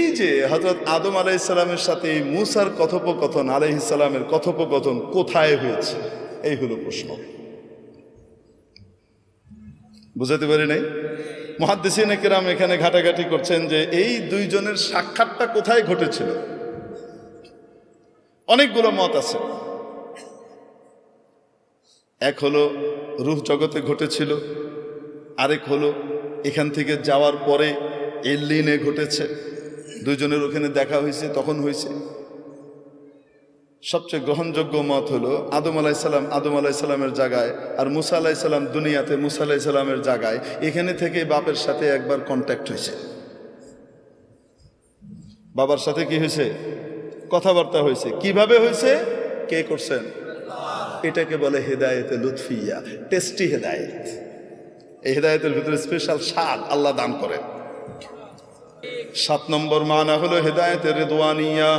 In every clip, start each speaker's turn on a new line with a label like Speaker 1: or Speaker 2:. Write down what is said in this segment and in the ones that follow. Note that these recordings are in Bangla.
Speaker 1: এই যে হজরত আদম আলাইসালামের সাথে এই মুসার কথোপকথন আলাইহিসালামের কথোপকথন কোথায় হয়েছে? এই হলো প্রশ্ন। বুঝাতে পারি নাই? মহাদ্দেসিনে কেরাম এখানে ঘাটাঘাটি করছেন যে এই দুইজনের সাক্ষাৎটা কোথায় ঘটেছিল? অনেকগুলো মত আছে। এক হলো রুহ জগতে ঘটেছিল, আরেক হলো এখান থেকে যাওয়ার পরে এল্লিনে ঘটেছে। দুজনের ওখানে দেখা হয়েছে, তখন হয়েছে। সবচেয়ে গ্রহণযোগ্য মত হলো আদম আলাইসাল্লাম আদম আলাইসাল্লামের জায়গায় আর মুসা আলাইসাল্লাম দুনিয়াতে, মুসা আলাইসাল্লামের জায়গায়। এখানে থেকে বাপের সাথে একবার কন্ট্যাক্ট হয়েছে। বাবার সাথে কি হয়েছে? কথাবার্তা হয়েছে। কীভাবে হয়েছে? কে করছেন? এটাকে বলে হেদায়েতে লুৎফিয়া টেস্টি হেদায়েত। এই হেদায়েতের ভিতরে স্পেশাল স্বাদ আল্লাহ দান করেন। সাত নম্বর মানা হলো হেদায়েতের রেদওয়ানিয়া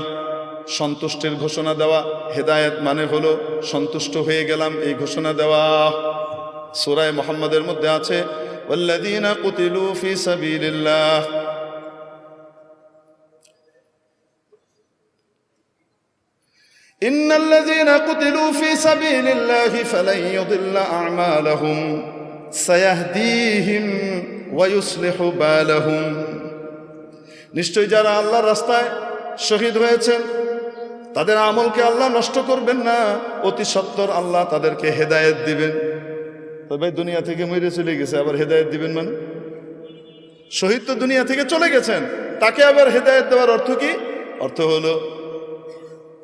Speaker 1: সন্তুষ্টির ঘোষণা দেওয়া হেদায়েত মানে হলো সন্তুষ্ট হয়ে গেলাম এই ঘোষণা দেওয়া সুরায় মোহাম্মদের মধ্যে আছে والذين قتلوا في سبيل الله إن الذين قتلوا في سبيل الله فلن يضل أعمالهم سيهديهم ويصلح بالهم নিশ্চয় যারা আল্লাহর রাস্তায় শহীদ হয়েছেন, তাদের আমলকে আল্লাহ নষ্ট করবেন না, অতি সত্তর আল্লাহ তাদেরকে হেদায়েত দিবেন। তবে দুনিয়া থেকে মরে চলে গেছে, আবার হেদায়েত দিবেন মানে? শহীদ তো দুনিয়া থেকে চলে গেছেন, তাকে আবার হেদায়েত দেওয়ার অর্থ কি? অর্থ হলো,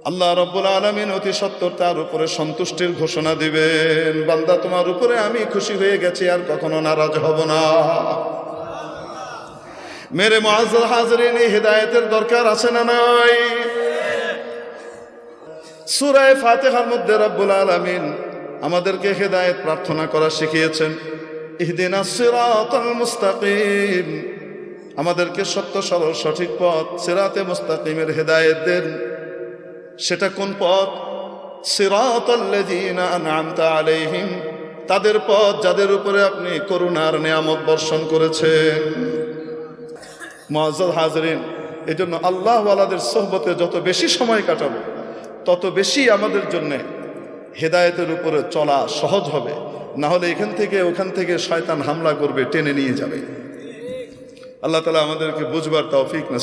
Speaker 1: আল্লাহ রব্বুল আলমিন অতি সত্তর তার উপরে সন্তুষ্টির ঘোষণা দিবেন। বান্দা, তোমার উপরে আমি খুশি হয়ে গেছি, আর কখনো নারাজ হব না। মেরে মহাজল হাজরিন হেদায়েতের দরকার আছে না নাই? সুরায় ফাতেহার মধ্যে রব্বুল আলমিন আমাদেরকে হেদায়েত প্রার্থনা করা শিখিয়েছেন। ইহদিনা মুস্তাকিম। আমাদেরকে সত্য, সরল, সঠিক পথ, সিরাতে মুস্তাকিমের হেদায়েত দেন। সেটা কোন পথ? আলাইহিম। তাদের পথ যাদের উপরে আপনি করুণার নিয়ামত বর্ষণ করেছেন। মুআজ্জাল হাজরিন এই জন্য আল্লাহওয়ালাদের সোহবতে যত বেশি সময় কাটাবো, তত বেশি আমাদের জন্যে হেদায়তের উপরে চলা সহজ হবে। না হলে এখান থেকে ওখান থেকে শয়তান হামলা করবে, টেনে নিয়ে যাবে। আল্লাহ তালা আমাদেরকে বুঝবার তৌফিক না